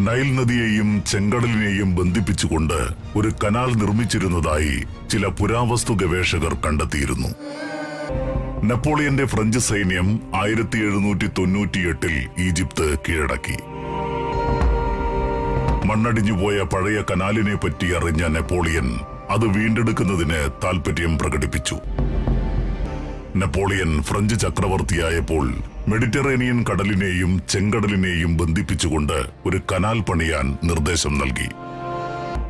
Nile നദിയെയും ചെങ്കടലിനെയും ബന്ധിപ്പിച്ചുകൊണ്ട് ഒരു canal നിർമ്മിച്ചിരുന്നതായി ചില പുരാവസ്തു ഗവേഷകർ കണ്ടെത്തിയിരുന്നു. നെപ്പോളിയന്റെ ഫ്രഞ്ച് സൈന്യം ആയിരത്തി എഴുന്നൂറ്റി തൊണ്ണൂറ്റിയെട്ടിൽ ഈജിപ്ത് കീഴടക്കി. മണ്ണടിഞ്ഞുപോയ പഴയ കനാലിനെ പറ്റി അറിഞ്ഞ നെപ്പോളിയൻ അത് വീണ്ടെടുക്കുന്നതിന് താൽപര്യം പ്രകടിപ്പിച്ചു. നെപ്പോളിയൻ ഫ്രഞ്ച് ചക്രവർത്തിയായപ്പോൾ മെഡിറ്ററേനിയൻ കടലിനെയും ചെങ്കടലിനെയും ബന്ധിപ്പിച്ചുകൊണ്ട് ഒരു കനാൽ പണിയാൻ നിർദ്ദേശം നൽകി.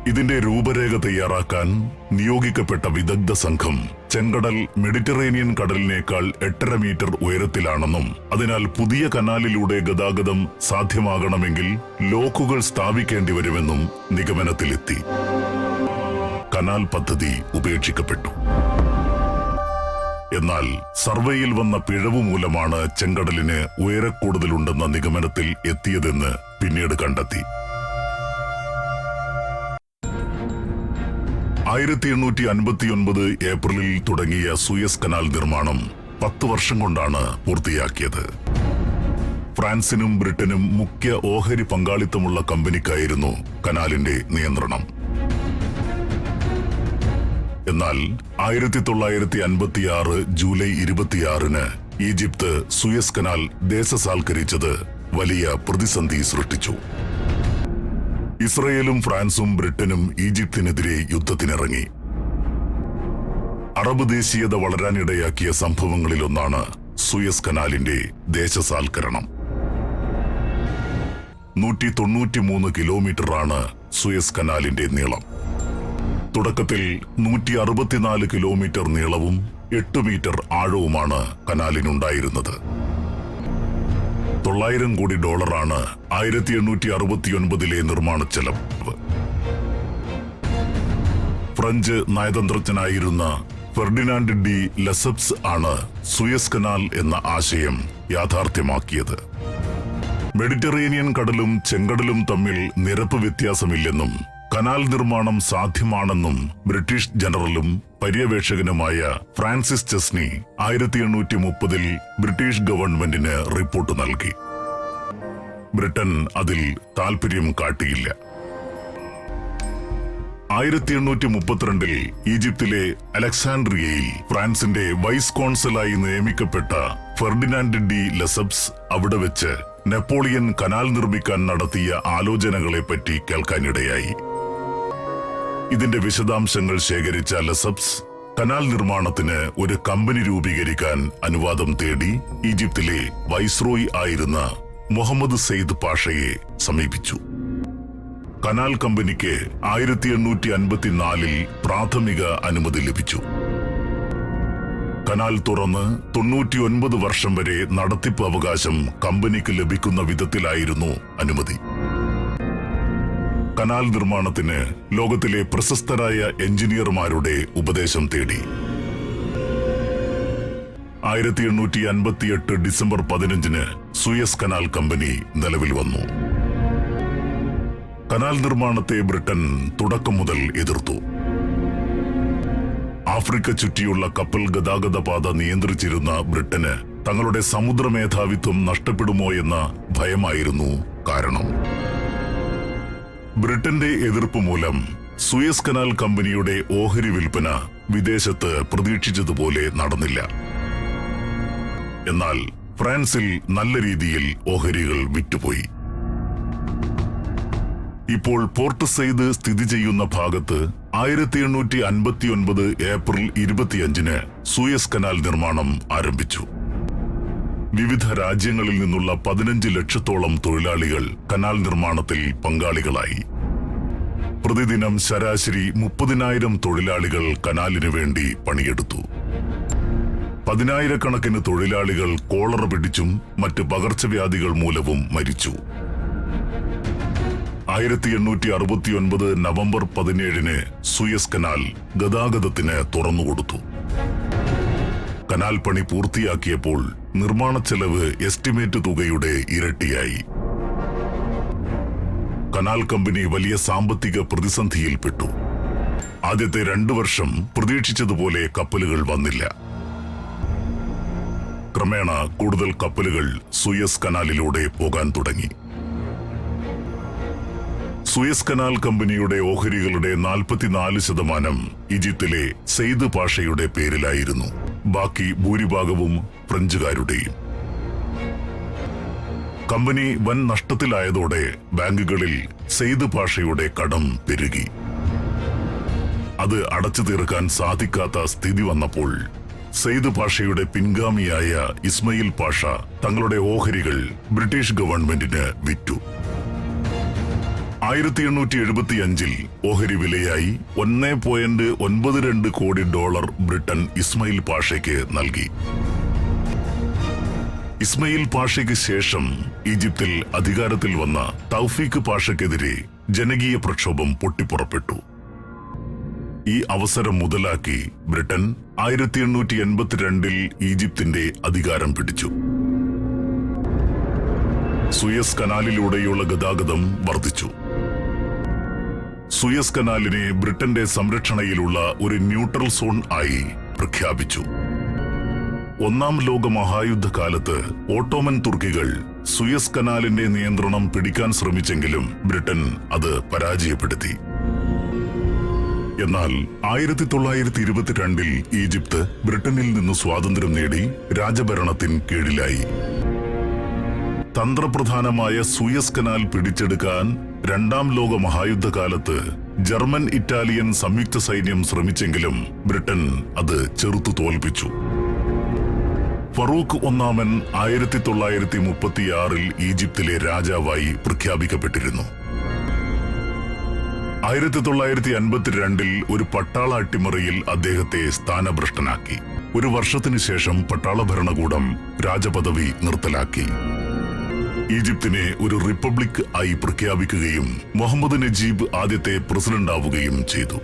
ഇതിന്റെ രൂപരേഖ തയ്യാറാക്കാൻ നിയോഗിക്കപ്പെട്ട വിദഗ്ധ സംഘം ചെങ്കടൽ മെഡിറ്ററേനിയൻ കടലിനേക്കാൾ എട്ടര മീറ്റർ ഉയരത്തിലാണെന്നും അതിനാൽ പുതിയ കനാലിലൂടെ ഗതാഗതം സാധ്യമാകണമെങ്കിൽ ലോക്കുകൾ സ്ഥാപിക്കേണ്ടി വരുമെന്നും നിഗമനത്തിലെത്തി. കനാൽ പദ്ധതി ഉപേക്ഷിക്കപ്പെട്ടു. എന്നാൽ സർവേയിൽ വന്ന പിഴവ് മൂലമാണ് ചെങ്കടലിന് ഉയരക്കൂടുതലുണ്ടെന്ന നിഗമനത്തിൽ എത്തിയതെന്ന് പിന്നീട് കണ്ടെത്തി. ആയിരത്തി എണ്ണൂറ്റി അൻപത്തിയൊൻപത് ഏപ്രിലിൽ തുടങ്ങിയ സൂയസ് കനാൽ നിർമ്മാണം പത്ത് വർഷം കൊണ്ടാണ് പൂർത്തിയാക്കിയത്. ഫ്രാൻസിനും ബ്രിട്ടനും മുഖ്യ ഓഹരി പങ്കാളിത്തമുള്ള കമ്പനിക്കായിരുന്നു കനാലിന്റെ നിയന്ത്രണം. എന്നാൽ ആയിരത്തി തൊള്ളായിരത്തി അൻപത്തിയാറ് ജൂലൈ ഇരുപത്തിയാറിന് ഈജിപ്ത് സുയസ് കനാൽ ദേശസാൽക്കരിച്ചത് വലിയ പ്രതിസന്ധി സൃഷ്ടിച്ചു. ഇസ്രയേലും ഫ്രാൻസും ബ്രിട്ടനും ഈജിപ്തിനെതിരെ യുദ്ധത്തിനിറങ്ങി. അറബ് ദേശീയത വളരാനിടയാക്കിയ സംഭവങ്ങളിലൊന്നാണ് സുയസ് കനാലിന്റെ ദേശസാൽക്കരണം. നൂറ്റി തൊണ്ണൂറ്റിമൂന്ന് കിലോമീറ്ററാണ് സുയസ് കനാലിന്റെ നീളം. തുടക്കത്തിൽ നൂറ്റി അറുപത്തിനാല് കിലോമീറ്റർ നീളവും എട്ട് മീറ്റർ ആഴവുമാണ് കനാലിനുണ്ടായിരുന്നത്. തൊള്ളായിരം കോടി ഡോളറാണ് ആയിരത്തി എണ്ണൂറ്റി അറുപത്തിയൊൻപതിലെ നിർമ്മാണ ചെലവ് ഫ്രഞ്ച് നയതന്ത്രജ്ഞനായിരുന്ന ഫെർഡിനാൻഡ് ഡി ലസബ്സ് ആണ് സുയസ് കനാൽ എന്ന ആശയം യാഥാർത്ഥ്യമാക്കിയത്. മെഡിറ്ററേനിയൻ കടലും ചെങ്കടലും തമ്മിൽ നിരപ്പ് വ്യത്യാസമില്ലെന്നും കനാൽ നിർമ്മാണം സാധ്യമാണെന്നും ബ്രിട്ടീഷ് ജനറലും പര്യവേക്ഷകനുമായ ഫ്രാൻസിസ് ചെസ്നി ആയിരത്തി എണ്ണൂറ്റി മുപ്പതിൽ ബ്രിട്ടീഷ് ഗവൺമെന്റിന് റിപ്പോർട്ട് നൽകി. ബ്രിട്ടൻ അതിൽ താൽപര്യം കാട്ടിയില്ല. ആയിരത്തി എണ്ണൂറ്റി മുപ്പത്തിരണ്ടിൽ ഈജിപ്തിലെ അലക്സാൻഡ്രിയയിൽ ഫ്രാൻസിന്റെ വൈസ് കോൺസലായി നിയമിക്കപ്പെട്ട ഫെർഡിനാൻഡ് ഡി ലെസബ്സ് അവിടെ വെച്ച് നെപ്പോളിയൻ കനാൽ നിർമ്മിക്കാൻ നടത്തിയ ആലോചനകളെപ്പറ്റി കേൾക്കാനിടയായി. ഇതിന്റെ വിശദാംശങ്ങൾ ശേഖരിച്ച ലസബ്സ് കനാൽ നിർമ്മാണത്തിന് ഒരു കമ്പനി രൂപീകരിക്കാൻ അനുവാദം തേടി ഈജിപ്തിലെ വൈസ്രോയ് ആയിരുന്ന മുഹമ്മദ് സെയ്ദ് പാഷയെ സമീപിച്ചു. കനാൽ കമ്പനിക്ക് ആയിരത്തി എണ്ണൂറ്റി അൻപത്തിനാലിൽ പ്രാഥമിക അനുമതി ലഭിച്ചു. കനാൽ തുറന്ന് തൊണ്ണൂറ്റിയൊൻപത് വർഷം വരെ നടത്തിപ്പ് അവകാശം കമ്പനിക്ക് ലഭിക്കുന്ന വിധത്തിലായിരുന്നു അനുമതി. കനാൽ നിർമ്മാണത്തിന് ലോകത്തിലെ പ്രശസ്തരായ എഞ്ചിനീയർമാരുടെ ഉപദേശം തേടി. ആയിരത്തി എണ്ണൂറ്റി അൻപത്തിയെട്ട് ഡിസംബർ പതിനഞ്ചിന് സുയസ് കനാൽ കമ്പനി നിലവിൽ വന്നു. കനാൽ നിർമ്മാണത്തെ ബ്രിട്ടൻ തുടക്കം മുതൽ എതിർത്തു. ആഫ്രിക്ക ചുറ്റിയുള്ള കപ്പൽ ഗതാഗത പാത നിയന്ത്രിച്ചിരുന്ന ബ്രിട്ടന് തങ്ങളുടെ സമുദ്ര മേധാവിത്വം നഷ്ടപ്പെടുമോ എന്ന ഭയമായിരുന്നു കാരണം. ബ്രിട്ടന്റെ എതിർപ്പ് മൂലം സുയസ് കനാൽ കമ്പനിയുടെ ഓഹരി വിൽപ്പന വിദേശത്ത് പ്രതീക്ഷിച്ചതുപോലെ നടന്നില്ല. എന്നാൽ ഫ്രാൻസിൽ നല്ല രീതിയിൽ ഓഹരികൾ വിറ്റുപോയി. ഇപ്പോൾ പോർട്ട് സെയ്ത് സ്ഥിതി ചെയ്യുന്ന ഭാഗത്ത് ആയിരത്തി എണ്ണൂറ്റി അൻപത്തി ഒൻപത് ഏപ്രിൽ ഇരുപത്തിയഞ്ചിന് സൂയസ് കനാൽ നിർമ്മാണം ആരംഭിച്ചു. വിവിധ രാജ്യങ്ങളിൽ നിന്നുള്ള പതിനഞ്ച് ലക്ഷത്തോളം തൊഴിലാളികൾ കനാൽ നിർമ്മാണത്തിൽ പങ്കാളികളായി. പ്രതിദിനം ശരാശരി മുപ്പതിനായിരം തൊഴിലാളികൾ കനാലിനു വേണ്ടി പണിയെടുത്തു. പതിനായിരക്കണക്കിന് തൊഴിലാളികൾ കോളറ പിടിച്ചും മറ്റ് പകർച്ചവ്യാധികൾ മൂലവും മരിച്ചു. ആയിരത്തി എണ്ണൂറ്റി അറുപത്തിയൊൻപത് നവംബർ പതിനേഴിന് സുയസ് കനാൽ ഗതാഗതത്തിന് തുറന്നുകൊടുത്തു. കനാൽ പണി പൂർത്തിയാക്കിയപ്പോൾ നിർമ്മാണ ചെലവ് എസ്റ്റിമേറ്റ് തുകയുടെ ഇരട്ടിയായി. കനാൽ കമ്പനി വലിയ സാമ്പത്തിക പ്രതിസന്ധിയിൽപ്പെട്ടു. ആദ്യത്തെ രണ്ടു വർഷം പ്രതീക്ഷിച്ചതുപോലെ കപ്പലുകൾ വന്നില്ല. ക്രമേണ കൂടുതൽ കപ്പലുകൾ സുയസ് കനാലിലൂടെ പോകാൻ തുടങ്ങി. സുയസ് കനാൽ കമ്പനിയുടെ ഓഹരികളുടെ നാൽപ്പത്തിനാല് ശതമാനം ഈജിപ്തിലെ സെയ്ദ് പാഷയുടെ പേരിലായിരുന്നു. ബാക്കി ഭൂരിഭാഗവും ഫ്രഞ്ചുകാരുടെയും. കമ്പനി വൻ നഷ്ടത്തിലായതോടെ ബാങ്കുകളിൽ സെയ്ദ് ഭാഷയുടെ കടം പെരുകി. അത് അടച്ചു തീർക്കാൻ സാധിക്കാത്ത സ്ഥിതി വന്നപ്പോൾ സെയ്ദ് ഭാഷയുടെ പിൻഗാമിയായ ഇസ്മയിൽ പാഷ തങ്ങളുടെ ഓഹരികൾ ബ്രിട്ടീഷ് ഗവൺമെന്റിന് വിറ്റു. ആയിരത്തി എണ്ണൂറ്റി എഴുപത്തി അഞ്ചിൽ ഓഹരി വിലയായി ഒന്നേ പോയിന്റ് ഒൻപത് രണ്ട് കോടി ഡോളർ ബ്രിട്ടൻ ഇസ്മയിൽ പാഷയ്ക്ക് നൽകി. ഇസ്മയിൽ പാഷയ്ക്ക് ശേഷം ഈജിപ്തിൽ അധികാരത്തിൽ വന്ന തൗഫീഖ് പാഷയ്ക്കെതിരെ ജനകീയ പ്രക്ഷോഭം പൊട്ടിപ്പുറപ്പെട്ടു. ഈ അവസരം മുതലാക്കി ബ്രിട്ടൻ ആയിരത്തി എണ്ണൂറ്റി എൺപത്തിരണ്ടിൽ ഈജിപ്തിന്റെ അധികാരം പിടിച്ചു. സുയസ് കനാലിലൂടെയുള്ള ഗതാഗതം വർദ്ധിച്ചു. സുയസ് കനാലിനെ ബ്രിട്ടന്റെ സംരക്ഷണയിലുള്ള ഒരു ന്യൂട്രൽ സോൺ ആയി പ്രഖ്യാപിച്ചു. ഒന്നാം ലോക മഹായുദ്ധകാലത്ത് ഓട്ടോമൻ തുർക്കികൾ സുയസ് കനാലിന്റെ നിയന്ത്രണം പിടിക്കാൻ ശ്രമിച്ചെങ്കിലും ബ്രിട്ടൻ അത് പരാജയപ്പെടുത്തി. എന്നാൽ ആയിരത്തി തൊള്ളായിരത്തി ഇരുപത്തിരണ്ടിൽ ഈജിപ്ത് ബ്രിട്ടനിൽ നിന്ന് സ്വാതന്ത്ര്യം നേടി രാജഭരണത്തിൻ കീഴിലായി. തന്ത്രപ്രധാനമായ സൂയസ് കനാൽ പിടിച്ചെടുക്കാൻ രണ്ടാം ലോക മഹായുദ്ധകാലത്ത് ജർമ്മൻ ഇറ്റാലിയൻ സംയുക്ത സൈന്യം ശ്രമിച്ചെങ്കിലും ബ്രിട്ടൻ അത് ചെറുത്തു തോൽപ്പിച്ചു. ഫറൂഖ് ഒന്നാമൻ ആയിരത്തി തൊള്ളായിരത്തി മുപ്പത്തിയാറിൽ ഈജിപ്തിലെ രാജാവായി പ്രഖ്യാപിക്കപ്പെട്ടിരുന്നു. ആയിരത്തി തൊള്ളായിരത്തി അൻപത്തിരണ്ടിൽ ഒരു പട്ടാള അട്ടിമറിയിൽ അദ്ദേഹത്തെ സ്ഥാനഭ്രഷ്ടനാക്കി. ഒരു വർഷത്തിനു ശേഷം പട്ടാള ഭരണകൂടം രാജപദവി നിർത്തലാക്കി. ഈജിപ്തിനെ ഒരു റിപ്പബ്ലിക് ആയി പ്രഖ്യാപിക്കുകയും മുഹമ്മദ് നജീബ് ആദ്യത്തെ പ്രസിഡന്റാവുകയും ചെയ്തു.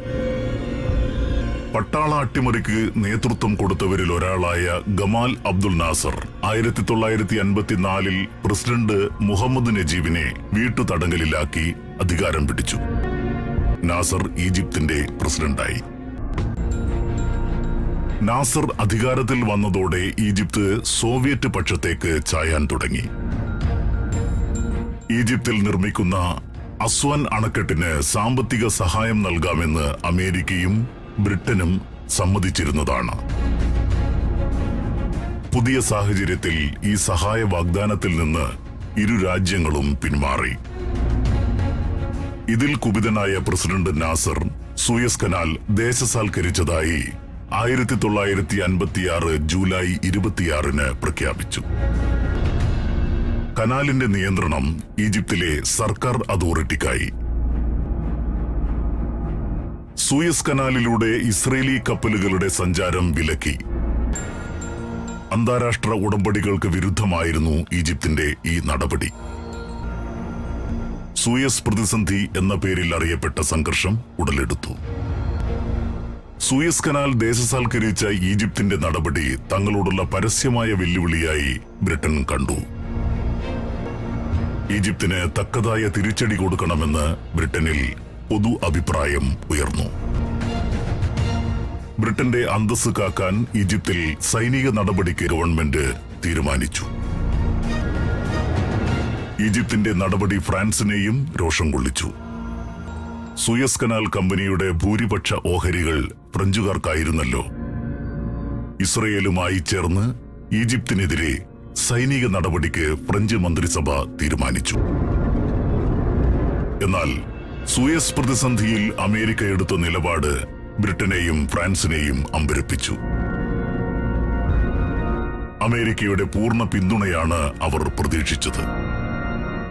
പട്ടാള അട്ടിമറിക്ക് നേതൃത്വം കൊടുത്തവരിൽ ഒരാളായ ഗമാൽ അബ്ദുൽ നാസർ ആയിരത്തി തൊള്ളായിരത്തി അൻപത്തിനാലിൽ പ്രസിഡന്റ് മുഹമ്മദ് നജീബിനെ വീട്ടുതടങ്കലിലാക്കി അധികാരം പിടിച്ചു. നാസർ ഈജിപ്തിന്റെ പ്രസിഡന്റായി. നാസർ അധികാരത്തിൽ വന്നതോടെ ഈജിപ്ത് സോവിയറ്റ് പക്ഷത്തേക്ക് ചായാൻ തുടങ്ങി. ഈജിപ്തിൽ നിർമ്മിക്കുന്ന അസ്വാൻ അണക്കെട്ടിന് സാമ്പത്തിക സഹായം നൽകാമെന്ന് അമേരിക്കയും ബ്രിട്ടനും സമ്മതിച്ചിരുന്നതാണ്. പുതിയ സാഹചര്യത്തിൽ ഈ സഹായ വാഗ്ദാനത്തിൽ നിന്ന് ഇരു രാജ്യങ്ങളും പിന്മാറി. ഇതിൽ കുപിതനായ പ്രസിഡന്റ് നാസർ സൂയസ് കനാൽ ദേശസാൽക്കരിച്ചതായി ആയിരത്തി തൊള്ളായിരത്തി അൻപത്തിയാറ് ജൂലൈ ഇരുപത്തിയാറിന് പ്രഖ്യാപിച്ചു. കനാലിന്റെ നിയന്ത്രണം ഈജിപ്തിലെ സർക്കാർ അതോറിറ്റിക്കായി. സൂയസ് കനാലിലൂടെ ഇസ്രേലി കപ്പലുകളുടെ സഞ്ചാരം വിലക്കി. അന്താരാഷ്ട്ര ഉടമ്പടികൾക്ക് വിരുദ്ധമായിരുന്നു ഈജിപ്തിന്റെ ഈ നടപടി. സൂയസ് പ്രതിസന്ധി എന്ന പേരിൽ അറിയപ്പെട്ട സംഘർഷം ഉടലെടുത്തു. സൂയസ് കനാൽ ദേശസാൽക്കരിച്ച ഈജിപ്തിന്റെ നടപടി തങ്ങളോടുള്ള പരസ്യമായ വെല്ലുവിളിയായി ബ്രിട്ടൻ കണ്ടു. ഈജിപ്തിന് തക്കതായ തിരിച്ചടി കൊടുക്കണമെന്ന് ബ്രിട്ടനിൽ പൊതു അഭിപ്രായം ഉയർന്നു. ബ്രിട്ടന്റെ അന്തസ് കാക്കാൻ ഈജിപ്തിൽ സൈനിക നടപടിക്ക് ഗവൺമെന്റ് തീരുമാനിച്ചു. ഈജിപ്തിന്റെ നടപടി ഫ്രാൻസിനെയും രോഷം കൊള്ളിച്ചു. സുയസ് കനാൽ കമ്പനിയുടെ ഭൂരിപക്ഷ ഓഹരികൾ ഫ്രഞ്ചുകാർക്കായിരുന്നല്ലോ. ഇസ്രയേലുമായി ചേർന്ന് ഈജിപ്തിനെതിരെ സൈനിക നടപടിക്ക് ഫ്രഞ്ച് മന്ത്രിസഭ തീരുമാനിച്ചു. എന്നാൽ സൂയസ് പ്രതിസന്ധിയിൽ അമേരിക്ക എടുത്ത നിലപാട് ബ്രിട്ടനെയും ഫ്രാൻസിനെയും അമ്പരപ്പിച്ചു. അമേരിക്കയുടെ പൂർണ പിന്തുണയാണ് അവർ പ്രതീക്ഷിച്ചത്.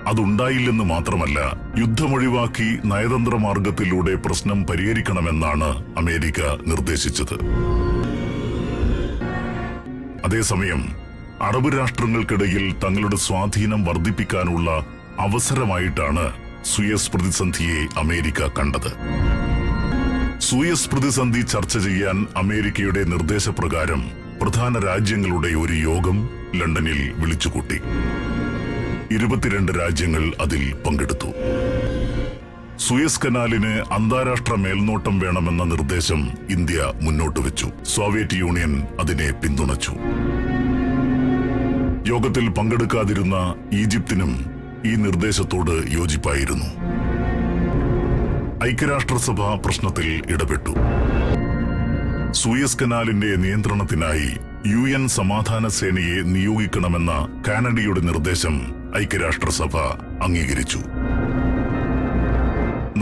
അതുണ്ടായില്ലെന്ന് മാത്രമല്ല യുദ്ധമൊഴിവാക്കി നയതന്ത്ര മാർഗത്തിലൂടെ പ്രശ്നം പരിഹരിക്കണമെന്നാണ് അമേരിക്ക നിർദ്ദേശിച്ചത്. അതേസമയം അറബ് രാഷ്ട്രങ്ങൾക്കിടയിൽ തങ്ങളുടെ സ്വാധീനം വർദ്ധിപ്പിക്കാനുള്ള അവസരമായിട്ടാണ് സുയസ് പ്രതിസന്ധിയെ അമേരിക്ക കണ്ടത്. സുയസ് പ്രതിസന്ധി ചർച്ച ചെയ്യാൻ അമേരിക്കയുടെ നിർദ്ദേശപ്രകാരം പ്രധാന രാജ്യങ്ങളുടെ ഒരു യോഗം ലണ്ടനിൽ വിളിച്ചുകൂട്ടി. ഇരുപത്തിരണ്ട് രാജ്യങ്ങൾ അതിൽ പങ്കെടുത്തു. സുയസ് കനാലിന് അന്താരാഷ്ട്ര മേൽനോട്ടം വേണമെന്ന നിർദ്ദേശം ഇന്ത്യ മുന്നോട്ട് വെച്ചു സോവിയറ്റ് യൂണിയൻ അതിനെ പിന്തുണച്ചു. യോഗത്തിൽ പങ്കെടുക്കാതിരുന്ന ഈജിപ്തിനും ഈ നിർദ്ദേശത്തോട് യോജിപ്പായിരുന്നു. ഐക്യരാഷ്ട്രസഭ പ്രശ്നത്തിൽ ഇടപെട്ടു. സൂയസ് കനാലിന്റെ നിയന്ത്രണത്തിനായി യു എൻ സമാധാന സേനയെ നിയോഗിക്കണമെന്ന കാനഡയുടെ നിർദ്ദേശം ഐക്യരാഷ്ട്രസഭ അംഗീകരിച്ചു.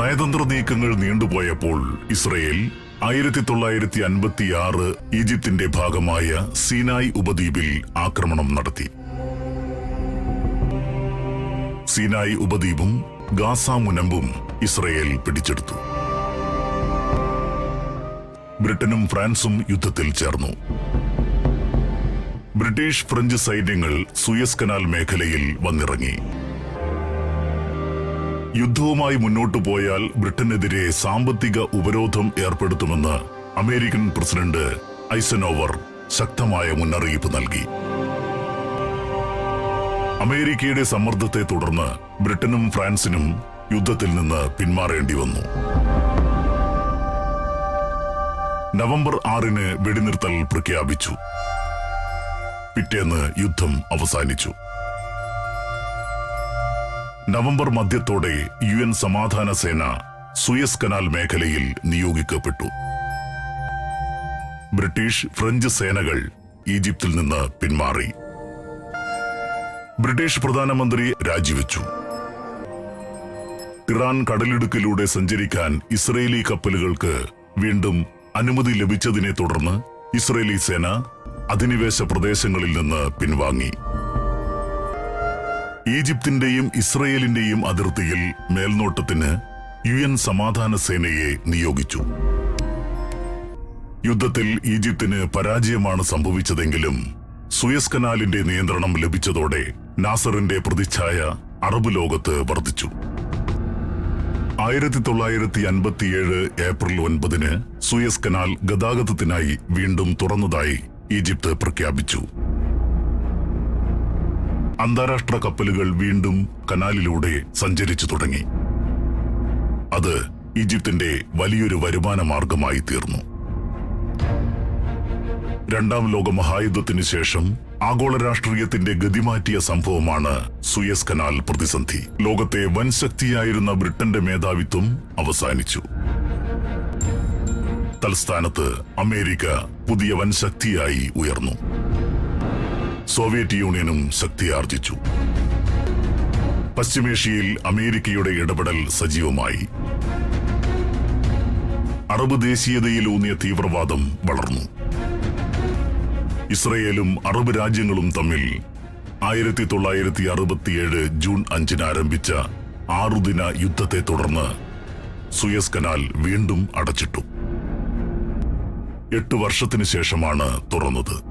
നയതന്ത്ര നീക്കങ്ങൾ നീണ്ടുപോയപ്പോൾ ഇസ്രയേൽ ആയിരത്തി തൊള്ളായിരത്തി അൻപത്തിയാറ് ഈജിപ്തിന്റെ ഭാഗമായ സീനായ് ഉപദ്വീപിൽ ആക്രമണം നടത്തി. സീനായ് ഉപദ്വീപും ഗാസ മുനമ്പും ഇസ്രയേൽ പിടിച്ചെടുത്തു. ബ്രിട്ടനും ഫ്രാൻസും യുദ്ധത്തിൽ ചേർന്നു. ബ്രിട്ടീഷ് ഫ്രഞ്ച് സൈന്യങ്ങൾ സുയസ് കനാൽ മേഖലയിൽ വന്നിറങ്ങി. യുദ്ധവുമായി മുന്നോട്ടു പോയാൽ ബ്രിട്ടനെതിരെ സാമ്പത്തിക ഉപരോധം ഏർപ്പെടുത്തുമെന്ന് അമേരിക്കൻ പ്രസിഡന്റ് ഐസനോവർ ശക്തമായ മുന്നറിയിപ്പ് നൽകി. അമേരിക്കയുടെ സമ്മർദ്ദത്തെ തുടർന്ന് ബ്രിട്ടനും ഫ്രാൻസിനും യുദ്ധത്തിൽ നിന്ന് പിന്മാറേണ്ടി വന്നു. നവംബർ ആറിന് വെടിനിർത്തൽ പ്രഖ്യാപിച്ചു. പിറ്റേന്ന് യുദ്ധം അവസാനിച്ചു. നവംബർ മധ്യത്തോടെ യു എൻ സമാധാന സേന സുയസ് കനാൽ മേഖലയിൽ നിയോഗിക്കപ്പെട്ടു. ബ്രിട്ടീഷ് ഫ്രഞ്ച് സേനകൾ ഈജിപ്തിൽ നിന്ന് പിന്മാറി. ബ്രിട്ടീഷ് പ്രധാനമന്ത്രി രാജിവെച്ചു. ഇറാൻ കടലിടുക്കിലൂടെ സഞ്ചരിക്കാൻ ഇസ്രയേലി കപ്പലുകൾക്ക് വീണ്ടും അനുമതി ലഭിച്ചതിനെ തുടർന്ന് ഇസ്രയേലി സേന അധിനിവേശ പ്രദേശങ്ങളിൽ നിന്ന് പിൻവാങ്ങി. ഈജിപ്തിന്റെയും ഇസ്രയേലിന്റെയും അതിർത്തിയിൽ മേൽനോട്ടത്തിന് യു എൻ സമാധാന സേനയെ നിയോഗിച്ചു. യുദ്ധത്തിൽ ഈജിപ്തിന് പരാജയമാണ് സംഭവിച്ചതെങ്കിലും സുയസ് കനാലിന്റെ നിയന്ത്രണം ലഭിച്ചതോടെ നാസറിന്റെ പ്രതിച്ഛായ അറബ് ലോകത്ത് വർദ്ധിച്ചു. ആയിരത്തി തൊള്ളായിരത്തി അൻപത്തിയേഴ് ഏപ്രിൽ ഒൻപതിന് സുയസ് കനാൽ ഗതാഗതത്തിനായി വീണ്ടും തുറന്നതായി ഈജിപ്ത് പ്രഖ്യാപിച്ചു. അന്താരാഷ്ട്ര കപ്പലുകൾ വീണ്ടും കനാലിലൂടെ സഞ്ചരിച്ചു തുടങ്ങി. അത് ഈജിപ്തിന്റെ വലിയൊരു വരുമാന മാർഗമായി തീർന്നു. രണ്ടാം ലോക മഹായുദ്ധത്തിന് ശേഷം ആഗോള രാഷ്ട്രീയത്തിന്റെ ഗതിമാറ്റിയ സംഭവമാണ് സുയസ് കനാൽ പ്രതിസന്ധി. ലോകത്തെ വൻ ശക്തിയായിരുന്ന ബ്രിട്ടന്റെ മേധാവിത്വം അവസാനിച്ചു. തൽസ്ഥാനത്ത് അമേരിക്ക പുതിയ വൻ ശക്തിയായി ഉയർന്നു. സോവിയറ്റ് യൂണിയനും ശക്തിയാർജിച്ചു. പശ്ചിമേഷ്യയിൽ അമേരിക്കയുടെ ഇടപെടൽ സജീവമായി. അറബ് ദേശീയതയിലൂന്നിയ തീവ്രവാദം വളർന്നു. ഇസ്രയേലും അറബ് രാജ്യങ്ങളും തമ്മിൽ ആയിരത്തി തൊള്ളായിരത്തി അറുപത്തിയേഴ് ജൂൺ അഞ്ചിന് ആരംഭിച്ച ആറുദിന യുദ്ധത്തെ തുടർന്ന് സുയസ് കനാൽ വീണ്ടും അടച്ചിട്ടു. എട്ട് വർഷത്തിനു ശേഷമാണ് തുറന്നത്.